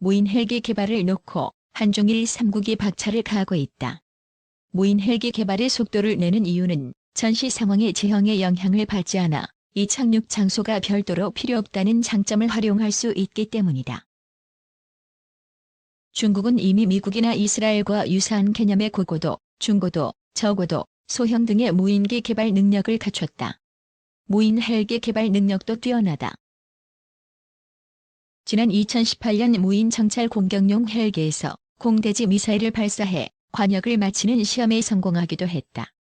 무인 헬기 개발을 놓고 한중일 3국이 박차를 가하고 있다. 무인 헬기 개발의 속도를 내는 이유는 전시 상황의 지형에 영향을 받지 않아 이 착륙 장소가 별도로 필요 없다는 장점을 활용할 수 있기 때문이다. 중국은 이미 미국이나 이스라엘과 유사한 개념의 고고도, 중고도, 저고도, 소형 등의 무인기 개발 능력을 갖췄다. 무인 헬기 개발 능력도 뛰어나다. 지난 2018년 무인 정찰 공격용 헬기에서 공대지 미사일을 발사해 관역을 마치는 시험에 성공하기도 했다.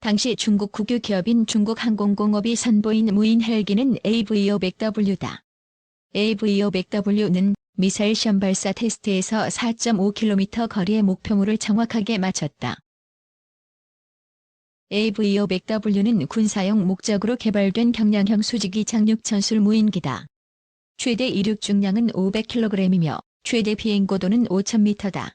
당시 중국 국유 기업인 중국항공공업이 선보인 무인 헬기는 AV500W다. AV500W는 미사일 시험 발사 테스트에서 4.5km 거리의 목표물을 정확하게 맞췄다. AV500W는 군사용 목적으로 개발된 경량형 수직이 착륙 전술 무인기다. 최대 이륙 중량은 500kg이며 최대 비행 고도는 5000m다.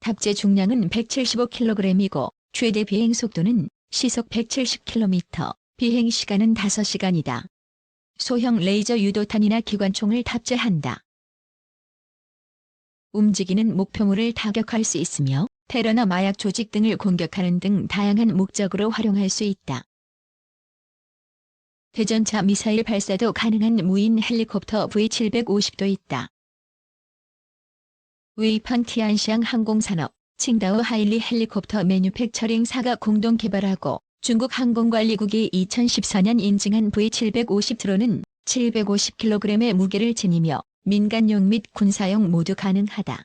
탑재 중량은 175kg이고 최대 비행 속도는 시속 170km, 비행 시간은 5시간이다. 소형 레이저 유도탄이나 기관총을 탑재한다. 움직이는 목표물을 타격할 수 있으며 테러나 마약 조직 등을 공격하는 등 다양한 목적으로 활용할 수 있다. 대전차 미사일 발사도 가능한 무인 헬리콥터 V750도 있다. 웨이판 티안시앙 항공산업, 칭다오 하일리 헬리콥터 매뉴팩처링사가 공동 개발하고 중국 항공관리국이 2014년 인증한 V750 드론은 750kg의 무게를 지니며 민간용 및 군사용 모두 가능하다.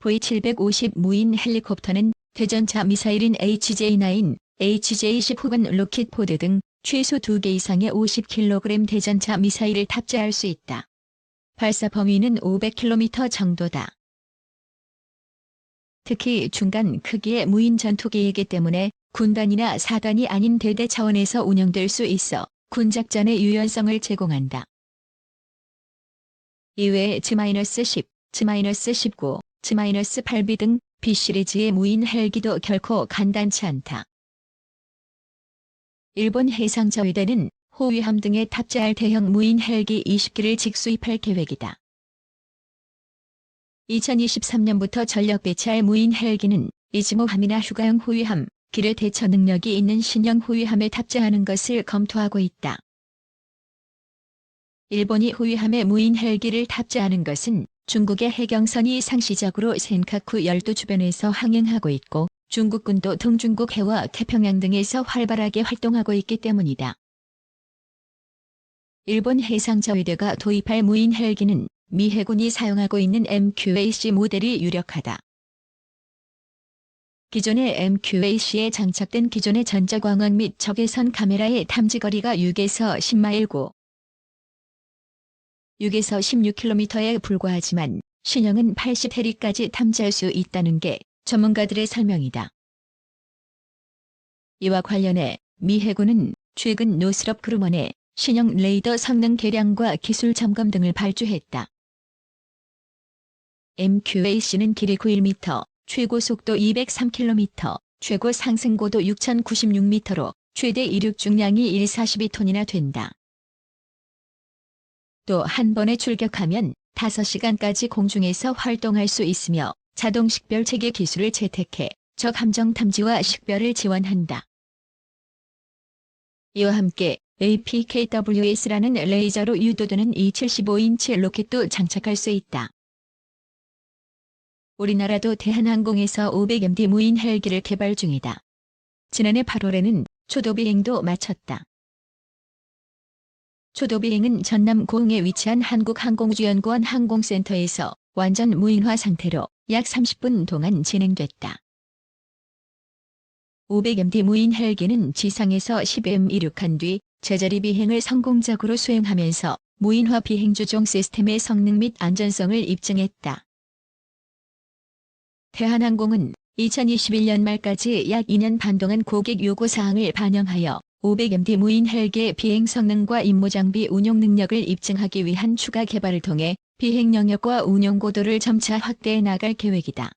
V750 무인 헬리콥터는 대전차 미사일인 HJ-9, HJ-10 혹은 로킷포드 등 최소 2개 이상의 50kg 대전차 미사일을 탑재할 수 있다. 발사 범위는 500km 정도다. 특히 중간 크기의 무인 전투기이기 때문에 군단이나 사단이 아닌 대대 차원에서 운영될 수 있어 군작전의 유연성을 제공한다. 이외에 즈-10, 즈-19, 즈-8B 등 B시리즈의 무인 헬기도 결코 간단치 않다. 일본 해상저위대는 호위함 등에 탑재할 대형 무인 헬기 20기를 직수입할 계획이다. 2023년부터 전력 배치할 무인 헬기는 이즈모함이나 휴가용 호위함, 기뢰 대처 능력이 있는 신형 호위함에 탑재하는 것을 검토하고 있다. 일본이 호위함에 무인 헬기를 탑재하는 것은 중국의 해경선이 상시적으로 센카쿠 열도 주변에서 항행하고 있고 중국군도 동중국 해와 태평양 등에서 활발하게 활동하고 있기 때문이다. 일본 해상저위대가 도입할 무인 헬기는 미 해군이 사용하고 있는 MQAC 모델이 유력하다. 기존의 MQAC에 장착된 기존의 전자광원 및 적외선 카메라의 탐지거리가 6에서 10마일고 6에서 16km에 불과하지만 신형은 80해리까지 탐지할 수 있다는 게 전문가들의 설명이다. 이와 관련해 미 해군은 최근 노스럽 그루먼의 신형 레이더 성능 개량과 기술 점검 등을 발주했다. MQAC는 길이 9 1m, 최고 속도 203km, 최고 상승 고도 6096m로 최대 이륙 중량이 142톤이나 된다. 또 한 번에 출격하면 5시간까지 공중에서 활동할 수 있으며 자동 식별 체계 기술을 채택해 적 함정 탐지와 식별을 지원한다. 이와 함께 APKWS라는 레이저로 유도되는 이 75인치 로켓도 장착할 수 있다. 우리나라도 대한항공에서 500MD 무인 헬기를 개발 중이다. 지난해 8월에는 초도 비행도 마쳤다. 초도 비행은 전남 고흥에 위치한 한국항공우주연구원 항공센터에서 완전 무인화 상태로 약 30분 동안 진행됐다. 500MD 무인 헬기는 지상에서 10M 이륙한 뒤 제자리 비행을 성공적으로 수행하면서 무인화 비행 조종 시스템의 성능 및 안전성을 입증했다. 대한항공은 2021년 말까지 약 2년 반 동안 고객 요구 사항을 반영하여 500MD 무인 헬기의 비행 성능과 임무 장비 운용 능력을 입증하기 위한 추가 개발을 통해 비행 영역과 운용 고도를 점차 확대해 나갈 계획이다.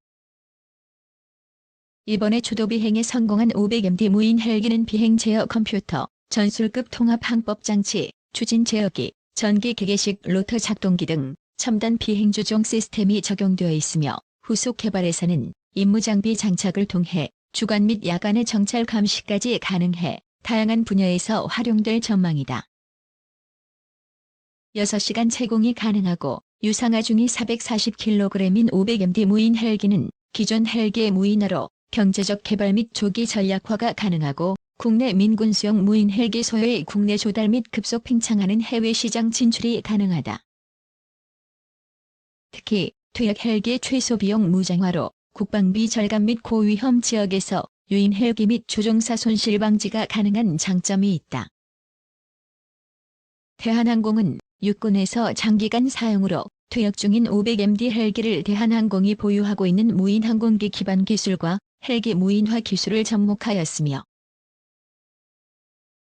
이번에 초도 비행에 성공한 500MD 무인 헬기는 비행 제어 컴퓨터, 전술급 통합 항법 장치, 추진 제어기, 전기 기계식 로터 작동기 등 첨단 비행 조종 시스템이 적용되어 있으며 후속 개발에서는 임무 장비 장착을 통해 주간 및 야간의 정찰 감시까지 가능해 다양한 분야에서 활용될 전망이다. 6시간 채공이 가능하고 유상하 중위 440kg인 500MD 무인 헬기는 기존 헬기의 무인화로 경제적 개발 및 조기 전략화가 가능하고 국내 민군 수용 무인 헬기 소요의 국내 조달 및 급속 팽창하는 해외 시장 진출이 가능하다. 특히 퇴역 헬기의 최소 비용 무장화로 국방비 절감 및 고위험 지역에서 유인 헬기 및 조종사 손실 방지가 가능한 장점이 있다. 대한항공은 육군에서 장기간 사용으로 퇴역 중인 500MD 헬기를 대한항공이 보유하고 있는 무인 항공기 기반 기술과 헬기 무인화 기술을 접목하였으며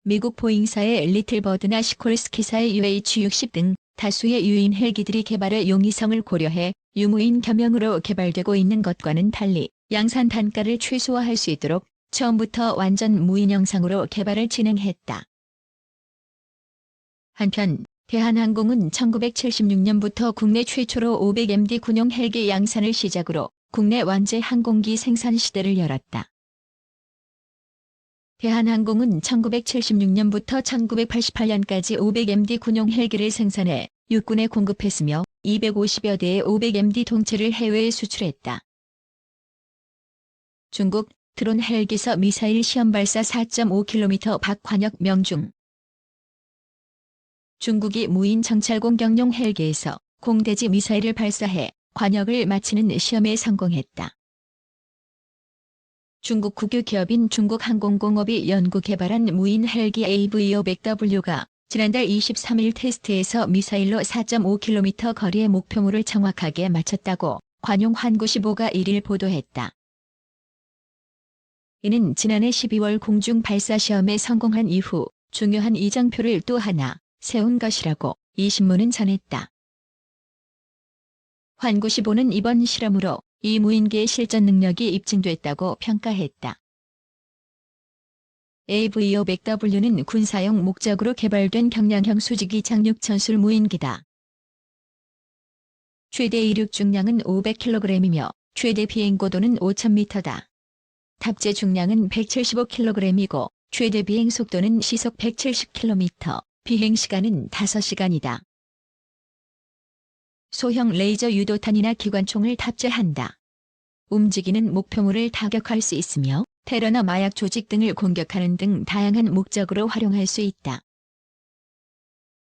미국 보잉사의 리틀버드나 시콜스키사의 UH-60 등 다수의 유인 헬기들이 개발의 용이성을 고려해 유무인 겸용으로 개발되고 있는 것과는 달리 양산 단가를 최소화할 수 있도록 처음부터 완전 무인 형상으로 개발을 진행했다. 한편 대한항공은 1976년부터 국내 최초로 500MD 군용 헬기 양산을 시작으로 국내 완제 항공기 생산 시대를 열었다. 대한항공은 1976년부터 1988년까지 500MD 군용 헬기를 생산해 육군에 공급했으며 250여 대의 500MD 동체를 해외에 수출했다. 중국 드론 헬기서 미사일 시험 발사 4.5km 박관역 명중 중국이 무인 정찰공 경용 헬기에서 공대지 미사일을 발사해 관역을 마치는 시험에 성공했다. 중국 국유 기업인 중국항공공업이 연구 개발한 무인 헬기 AV500W가 지난달 23일 테스트에서 미사일로 4.5km 거리의 목표물을 정확하게 맞췄다고 관용 환구15가 1일 보도했다. 이는 지난해 12월 공중 발사 시험에 성공한 이후 중요한 이정표를 또 하나 세운 것이라고 이 신문은 전했다. 환구15는 이번 실험으로 이 무인기의 실전 능력이 입증됐다고 평가했다. AV500W는 군사용 목적으로 개발된 경량형 수직이 착륙 전술 무인기다. 최대 이륙 중량은 500kg이며 최대 비행 고도는 5000m다. 탑재 중량은 175kg이고 최대 비행 속도는 시속 170km, 비행 시간은 5시간이다. 소형 레이저 유도탄이나 기관총을 탑재한다. 움직이는 목표물을 타격할 수 있으며 테러나 마약 조직 등을 공격하는 등 다양한 목적으로 활용할 수 있다.